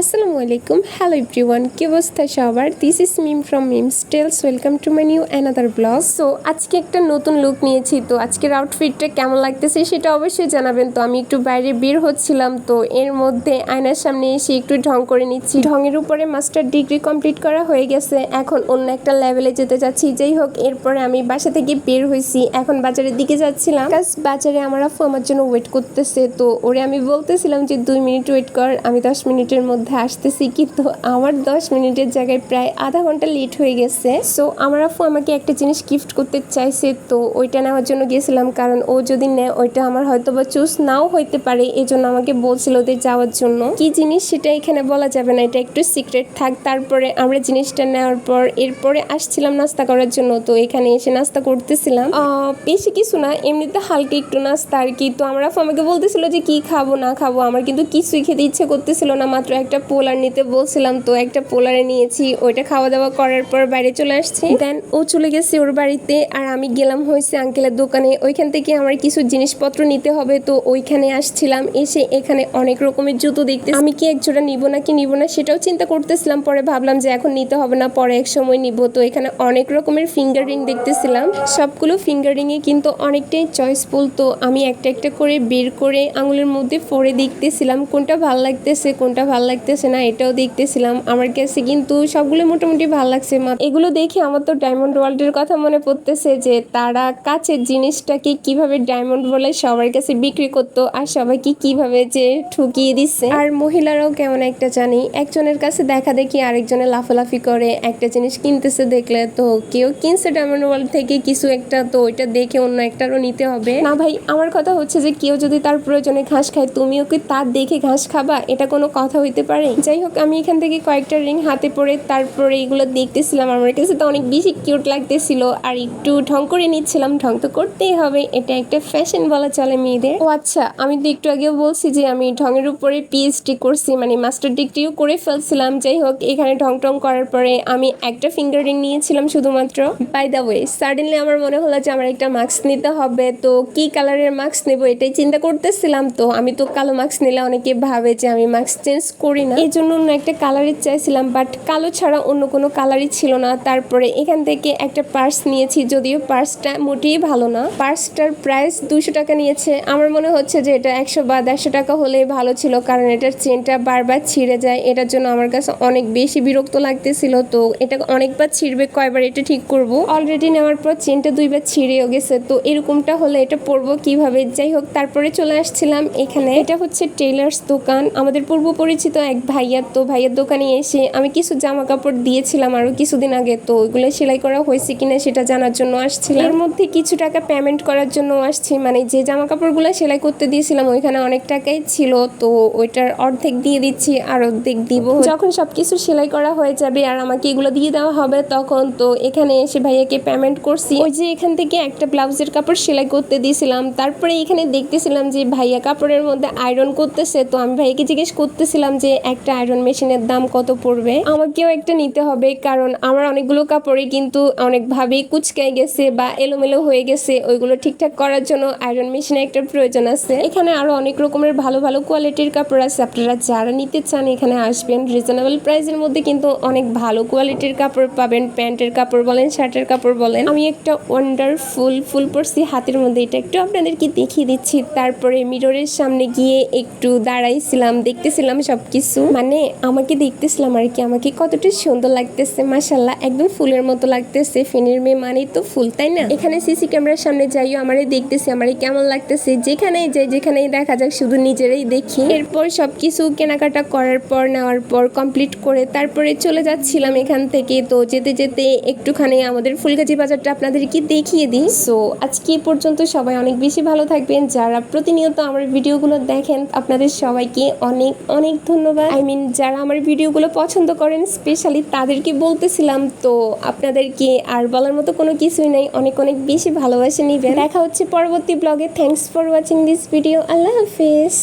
আসসালামু আলাইকুম hello everyone কি অবস্থা সবার? This is Mim from Mims tales welcome to my new another blog so আজকে একটা নতুন লুক নিয়েছি। তো আজকের আউটফিটটা কেমন লাগতেছে সেটা অবশ্যই জানাবেন। তো আমি একটু বাইরে বের হচ্ছিলাম। তো এর মধ্যে আয়নার সামনে এসে একটু ঢং করে নিচ্ছি। ঢঙের উপরে মাস্টার ডিগ্রি কমপ্লিট করা হয়ে গেছে। এখন অন্য একটা লেভেলে যেতে যাচ্ছি। যেই হোক, এরপরে আমি বাসা থেকে বের হয়েছি এখন বাজারের দিকে যাচ্ছিলাম। বাজারে আমার আফু আমার জন্য ওয়েট করতেছে। তো ওরে আমি বলতেছিলাম যে, দুই মিনিট ওয়েট কর। আমি দশ মিনিটের মধ্যে আসতেছি, কিন্তু আমার দশ মিনিটের জায়গায় প্রায় আধা ঘণ্টা লেট হয়ে গেছে। সো আমার আফু আমাকে একটা জিনিস গিফট করতে চাইছে, তো ওইটা নেওয়ার জন্য গেছিলাম। কারণ ও যদি নেয়, ওইটা আমার হয়তো বা চুজ নাও হইতে পারে। এই জন্য আমাকে বলছিল ওদের যাওয়ার জন্য। কি জিনিস সেটা এখানে বলা যাবে না, এটা একটু সিক্রেট থাক। তারপরে আমরা জিনিসটা নেওয়ার পর, এরপরে আসছিলাম নাস্তা করার জন্য, তো এখানে এসে নাস্তা করতেছিলাম। বেশি কিছু না, এমনিতে হালকা একটু নাস্তা আর কি। তো আমার আমরা আমাকে বলতেছিল যে, কি খাব, না খাব? আমার কিন্তু কিছুই খেতে ইচ্ছে করতেছিল না, মাত্র একটা পোলার নিতে বলছিলাম তো একটা পোলারে নিয়েছি, ওইটা খাওয়া দাওয়া করার পর বাইরে চলে আসছি। দেন ও চলে গেছে ওর বাড়িতে আর আমি গেলাম হয়েছে আঙ্কেলের দোকানে। ওইখান থেকে আমার কিছু জিনিসপত্র নিতে হবে তো ওইখানে আসছিলাম, এসে এখানে অনেক রকমের জুতো দেখতে আমি কি এক জোড়া নিব নাকি নিব না সেটাও চিন্তা করতেছিলাম, পরে ভাবলাম যে এখন নিতে হবে না, পরে এক সময় নিব। তো এখানে অনেক রকমের ফিঙ্গার রিং দেখতেছিলাম। সবগুলো ফিঙ্গার রিংয়ে কিন্তু অনেকটাই চয়েসফুল তো আমি একটা একটা করে বের করে আঙুলের মধ্যে পরে দেখতেছিলাম কোনটা ভালো লাগতেছে, কোনটা ভালো লাগতেছে না, এটাও দেখতেছিলাম। আমার কাছে কিন্তু সবগুলো মোটামুটি ভালো লাগছে। মা- এগুলো দেখে আমার তো ডায়মন্ড ওয়ার্ল্ডের কথা মনে পড়তেছে যে, তারা কাছের জিনিসটাকে কীভাবে ডায়মন্ড বলে সবার কাছে বিক্রি করতো আর সবাইকে কীভাবে যে ঠুকিয়ে দিচ্ছে। আর মহিলারাও কেমন একটা জানি, একজনের কাছে দেখা দেখি আরেকজনের লাফালাফি করে, একটা জিনিস কিনতেছে দেখলে তো কেউ কিনছে ডায়মন্ড ওয়ার্ল্ড থেকে কিছু একটা, তো ওইটা দেখে অন্য একটারও নিতে হবে। না ভাই, আমার কথা হচ্ছে যে, কেউ যদি তার প্রয়োজনে ঘাস খায়, তুমিও কি তার দেখে ঘাস খাবা? এটা কোনো কথা হইতে পারে যাই হোক, আমি এখান থেকে কয়েকটা রিং হাতে পরে তারপরে এগুলো দেখতেছিলাম। আমার কাছে তো অনেক বেশি কিউট লাগতেছিল। আর একটু ঢং করে নিচ্ছিলাম। ঢং তো করতেই হবে। এটা একটা ফ্যাশন বলা চলে মেয়েদের। ও আচ্ছা আমি তো একটু আগেও বলছি যে আমি ঢঙের উপরে পিএইচডি করছি মানে মাস্টার ডিগ্রিও করে ফেলছিলাম। যাই হোক, এখানে ঢং টং করার পরে আমি একটা ফিঙ্গার রিং নিয়েছিলাম শুধুমাত্র। বাই দ্য ওয়ে সাডেনলি আমার মনে হলো যে আমার একটা মাস্ক নিতে হবে। তো কি কালারের মাস্ক নেব এটাই চিন্তা করতেছিলাম। তো আমি তো কালো মাস্ক নিলে অনেকে ভাবে যে আমি মাস্ক চেঞ্জ করি না? এই জন্য অন্য একটা কালারই চাইছিলাম বাট কালো ছাড়া অন্য কোনো কালারই ছিল না। তারপরে এখান থেকে একটা পার্স নিয়েছি, যদিও পার্সটা মোটেই ভালো না। পার্সটার প্রাইস দুশো টাকা নিয়েছে। আমার মনে হচ্ছে যে এটা একশো বা দেড়শো টাকা হলেই ভালো ছিল, কারণ এটার চেনটা বারবার ছিঁড়ে যায়। এটার জন্য আমার কাছে অনেক বেশি বিরক্ত লাগতেছিল। তো এটা অনেকবার ছিঁড়বে, কয়বার এটা ঠিক করব? অলরেডি নেওয়ার পর চেনটা দুইবার ছিঁড়েও গেছে। তো এরকমটা হলে এটা পরবো কীভাবে? যাই হোক, তারপরে চলে আসছিলাম এখানে। এটা হচ্ছে টেলার্স দোকান। আমাদের পূর্ব পরিচিত এক ভাইয়ার তো, ভাইয়ের দোকানে এসে আমি কিছু জামা কাপড় দিয়েছিলাম আরও কিছুদিন আগে, তো ওইগুলো সেলাই করা হয়েছে কিনা সেটা জানার জন্য আসছিল এর মধ্যে কিছু টাকা পেমেন্ট করার জন্য আসছি মানে যে জামা কাপড়গুলো সেলাই করতে দিয়েছিলাম ওইখানে অনেক টাকাই ছিল, তো ওইটার অর্ধেক দিয়ে দিচ্ছি, আর অর্ধেক দিব। যখন সবকিছু সেলাই করা হয়ে যাবে আর আমাকে এগুলো দিয়ে দেওয়া হবে তখন তো এখানে এসে ভাইয়াকে পেমেন্ট করছি। ওই যে এখান থেকে একটা ব্লাউজের কাপড় সেলাই করতে দিয়েছিলাম, তারপরে এখানে দেখতেছিলাম যে ভাইয়া কাপড়ের মধ্যে আয়রন করতেছে, তো আমি ভাইয়াকে জিজ্ঞেস করতেছিলাম যে একটা আয়রন মেশিনের দাম কত পড়বে? আমাকেও একটা নিতে হবে, কারণ আমার অনেকগুলো কাপড়ই কিন্তু অনেকভাবেই কুচকে গেছে বা এলোমেলো হয়ে গেছে। ওইগুলো ঠিকঠাক করার জন্য আয়রন মেশিনের একটা প্রয়োজন আছে। এখানে আরও অনেক রকমের ভালো ভালো কোয়ালিটির কাপড় আছে। আপনারা যারা নিতে চান এখানে আসবেন। রিজনেবল প্রাইসের মধ্যে কিন্তু অনেক ভালো কোয়ালিটির কাপড় পাবেন। প্যান্টের কাপড় বলেন শার্টের কাপড় বলেন। আমি একটা ওয়ান্ডারফুল ফুল পরছি হাতের মধ্যে। এটা একটু আপনাদেরকে দেখিয়ে দিচ্ছি। তারপরে মিররের সামনে গিয়ে একটু দাঁড়াইছিলাম, দেখতেছিলাম সবকিছু। মানে আমাকে দেখতেছিলাম আর কি। আমাকে কতটা সুন্দর লাগতেছে মাসাল্লাহ একদম ফুলের মতো লাগতেছে, ফেনের মেয়ে মানে তো ফুল, তাই না? এখানে সিসি ক্যামেরার সামনে যাইও, আমারে দেখতেছি, আমারে কেমন লাগতেছে। যেখানেই যাই, যেখানেই দেখা যাক, শুধু নিজেরাই দেখি। এরপর সবকিছু কেনাকাটা করার পর, নেওয়ার পর কমপ্লিট করে তারপরে চলে যাচ্ছিলাম এখান থেকে। তো যেতে যেতে একটুখানি আমাদের ফুলগাজি বাজারটা আপনাদেরকে দেখিয়ে দিই। সো আজকে পর্যন্ত সবাই অনেক বেশি ভালো থাকবেন। যারা প্রতিনিয়ত আমার ভিডিওগুলো দেখেন, আপনাদের সবাইকে অনেক অনেক ধন্যবাদ আই মিন যারা আমার ভিডিওগুলো পছন্দ করেন স্পেশালি তাদেরকে বলতেছিলাম, তো আপনাদেরকে আর বলার মতো কোনো কিছুই নাই? অনেক অনেক বেশি ভালোবাসে নিবেন। দেখা হচ্ছে পরবর্তী ব্লগে thanks for watching this video Allah Hafiz.